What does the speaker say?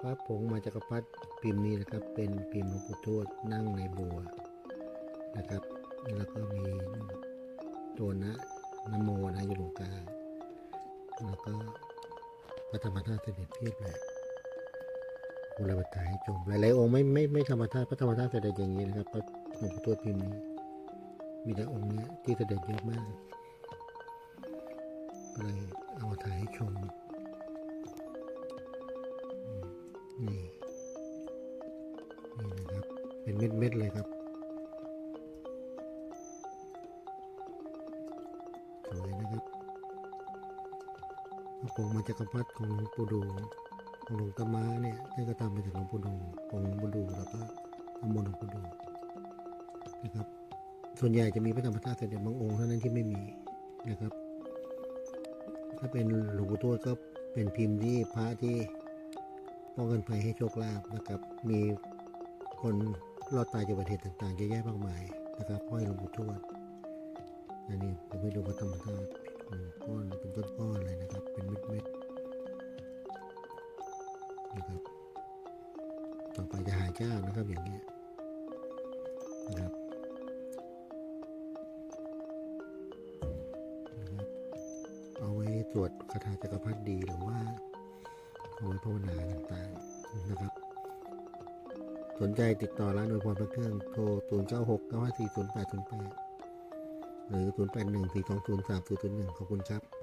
พระผงมาจักรพรรดิพิมพ์นี้นะครับ เป็นพิมพ์หลวงปู่ทวดนั่งในบัวนะครับ แล้วก็มีตัวนะนโมนะอยู่ตรงกลางแล้วก็พระธรรมธาตุเสด็จเพียบเลยผมเลยมาถ่ายให้ชมหลายๆองค์ไม่ไม่ไม่ธรรมธาตุพระธรรมธาตุเสด็จอย่างนี้นะครับพระหลวงปู่ทวดพิมพ์นี้ มีแต่องค์เนี้ยที่เสด็จเยอะมากก็เลยเอามาถ่ายให้ชม นี่นี่นะครับ เป็นเม็ดๆเลยครับ สวยนะครับพระผงมาจากรพรรดิของหลวงปู่ดูของหลวงตามาเนี่ยท่านก็ตามมาจากหลวงปู่ดูของหลวงปู่ดูแล้วก็น้ำมนหลวงปู่ดูนะครับ ส่วนใหญ่จะมีพระธรรมธาตุเสด็จบางองค์เท่านั้นที่ไม่มีนะครับ ถ้าเป็นหลวงปู่ทวดก็เป็นพิมพ์ที่พระที่ ป้องกันภัยให้โชคลาภนะครับ มีคนรอดตายจากอุบัติเหตุต่างๆเยอะแยะมากมายนะครับห้อยหลวงปู่ทวดอันนี้ผมให้ดูพระธรรมธาตุเป็นก้อนเป็นต้นก้อนเลยนะครับ เป็นเม็ดๆนะครับ ต่อไปจะหายากนะครับอย่างเงี้ยนะครับนะครับเอาไว้ตรวจคาถาจักรพรรดิดีหรือว่า เอาไว้ภาวนาต่างๆนะครับ สนใจติดต่อร้านโดยพรพระเครื่องโทร 0 9 6 9 5 4 0 8 0 8 หรือ 0 8 1 4 2 0 3 0 1 ขอบคุณครับ